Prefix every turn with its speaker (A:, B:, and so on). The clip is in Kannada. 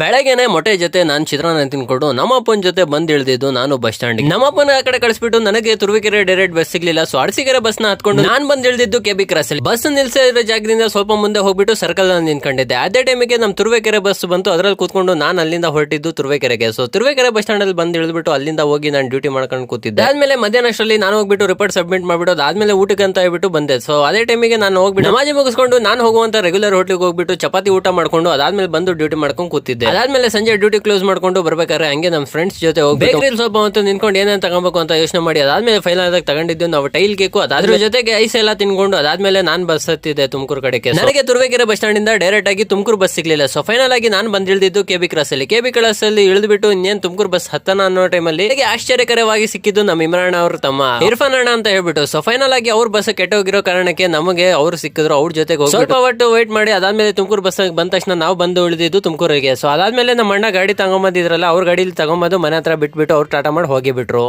A: ಬೆಳಗ್ಗೆನೆ ಮೊಟ್ಟೆ ಜೊತೆ ನಾನು ಚಿತ್ರಾನ್ನ ತಿನ್ಕೊಂಡು ನಮ್ಮಪ್ಪನ ಜೊತೆ ಬಂದು ಇಳಿದಿದ್ದು ನಾನು ಬಸ್ ಸ್ಟ್ಯಾಂಡ್ ನಮ್ಮಪ್ಪನ ಆ ಕಡೆ ಕಳಿಸ್ಬಿಟ್ಟು ನನಗೆ ತುರುವಿಕೆರೆ ಡೈರೆಕ್ಟ್ ಬಸ್ ಸಿಗ್ಲಿಲ್ಲ ಸೊ ಅರಸಿಕೆರೆ ಬಸ್ನ ಹತ್ಕೊಂಡು ನಾನ್ ಬಂದ್ ಇಳ್ದಿದ್ದು ಕೆಬಿ ಕ್ರಾಸ್ ಅಲ್ಲಿ. ಬಸ್ ನಿಲ್ಸಿರೋ ಜಾಗದಿಂದ ಸ್ವಲ್ಪ ಮುಂದೆ ಹೋಗ್ಬಿಟ್ಟು ಸರ್ಕಲ್ನಲ್ಲಿ ನಿಂತ್ಕೊಂಡಿದ್ದೆ. ಅದೇ ಟೈಮಿಗೆ ನಮ್ಮ ತುರುವೇಕೆರೆ ಬಸ್ ಬಂತು, ಅದ್ರಲ್ಲಿ ಕೂತ್ಕೊಂಡು ನಾನು ಅಲ್ಲಿಂದ ಹೊರಟಿದ್ದು ತುರುವೇಕೆರೆಗೆ. ಸೊ ತುರುವೇಕೆರೆ ಬಸ್ ಸ್ಟ್ಯಾಂಡ್ ಅಲ್ಲಿ ಬಂದ್ ಇಳಿದ್ಬಿಟ್ಟು ಅಲ್ಲಿಂದ ಹೋಗಿ ನಾನು ಡ್ಯೂಟಿ ಮಾಡ್ಕೊಂಡು ಕೂತಿದ್ದೆ. ಆದ್ಮೇಲೆ ಮಧ್ಯಾಹ್ನ ಅಷ್ಟರಲ್ಲಿ ನಾನು ಹೋಗ್ಬಿಟ್ಟು ರಿಪೋರ್ಟ್ ಸಬ್ಮಿಟ್ ಮಾಡ್ಬಿಟ್ಟು ಆದ್ಮೇಲೆ ಊಟಕ್ಕೆ ಅಂತ ಹೇಳ್ಬಿಟ್ಟು ಬಂದೆ. ಸೊ ಅದೇ ಟೈಮಿಗೆ ನಾನು ಹೋಗ್ಬಿಟ್ಟು ನಮಾಜಿ ಮುಗಿಸ್ಕೊಂಡು ನಾನು ಹೋಗುವಂತ ರೆಗ್ಯುಲರ್ ಹೋಟ್ಲಿಗೆ ಹೋಗ್ಬಿಟ್ಟು ಚಪಾತಿ ಊಟ ಮಾಡ್ಕೊಂಡು ಅದಾದ್ಮೇಲೆ ಬಂದು ಡ್ಯೂಟಿ ಮಾಡ್ಕೊಂಡು ಕೂತಿದ್ದೆ. ಅದಾದ್ಮೇಲೆ ಸಂಜೆ ಡ್ಯೂಟಿ ಕ್ಲೋಸ್ ಮಾಡ್ಕೊಂಡು ಬರ್ಬೇಕಾದ್ರೆ ಹಂಗೆ ನಮ್ಮ ಫ್ರೆಂಡ್ಸ್ ಜೊತೆ ಹೋಗ್ಬೇಕು ಸ್ವಲ್ಪ ಅಂತ ನಿಂತ್ಕೊಂಡು ಏನೇನು ತಗೊಬೇಕು ಅಂತ ಯೋಚನೆ ಮಾಡಿ ಅದಾದ್ಮೇಲೆ ಫೈನಲ್ ಆದಾಗ ತಗೊಂಡಿದ್ದು ನಾವು ಟೈಲ್ ಕೇಕು ಅದಾದ್ರ ಜೊತೆಗೆ ಐಸ್ ಎಲ್ಲ ತಿನ್ಕೊಂಡು ಅದಾದ್ಮೇಲೆ ನಾನು ಬಸ್ ಹತ್ತಿದ್ದೆ ತುಮಕೂರು ಕಡೆಗೆ. ನನಗೆ ತುರುವೇಕೆರೆ ಬಸ್ ಸ್ಟ್ಯಾಂಡ್ ಇಂದ ಡೈರೆಕ್ಟ್ ಆಗಿ ತುಮಕೂರು ಬಸ್ ಸಿಗ್ಲಿಲ್ಲ. ಸೊ ಫೈನಲ್ ಆಗಿ ನಾನು ಬಂದ್ ಇಳ್ದಿದ್ದು ಕೆಬಿ ಕ್ರಾಸ್ ಅಲ್ಲಿ. ಕೆಬಿ ಕ್ರಾಸ್ ಅಲ್ಲಿ ಇಳಿದ್ಬಿಟ್ಟು ಇನ್ನೇನು ತುಮಕೂರು ಬಸ್ ಹತ್ತನ ಅನ್ನೋ ಟೈಮಲ್ಲಿ ಆಶ್ಚರ್ಯಕರವಾಗಿ ಸಿಕ್ಕಿದ್ದು ನಮ್ಮ ಇಮ್ರಾನ್ ಅವರು ತಮ್ಮ. ಇರ್ಫಾನ್ ಅಣ್ಣ ಅಂತ ಹೇಳ್ಬಿಟ್ಟು. ಸೊ ಫೈನಲ್ ಆಗಿ ಅವ್ರ ಬಸ್ ಕೆಟ್ಟೋಗಿರೋ ಕಾರಣಕ್ಕೆ ನಮಗೆ ಅವ್ರು ಸಿಕ್ಕಿದ್ರು ಅವ್ರ ಜೊತೆಗೆ ಸ್ವಲ್ಪ ಒಟ್ಟು ವೇಟ್ ಮಾಡಿ ಅದಾದ್ಮೇಲೆ ತುಮಕೂರು ಬಸ್ ಬಂದ ತಕ್ಷಣ ನಾವು ಬಂದು ಉಳಿದಿದ್ದು ತುಮಕೂರಿಗೆ. ಸೊ ಅದಾದ್ಮೇಲೆ ನಮ್ಮ ಅಣ್ಣ ಗಾಡಿ ತಗೊಂಬಂದಿದ್ರಲ್ಲ, ಅವ್ರ ಗಾಡಿಲಿ ತಗೊಂಬಂದು ಮನೆ ಹತ್ರ ಬಿಟ್ಬಿಟ್ಟು ಅವ್ರು ಟಾಟಾ ಮಾಡಿ ಹೋಗಿ ಬಿಟ್ರು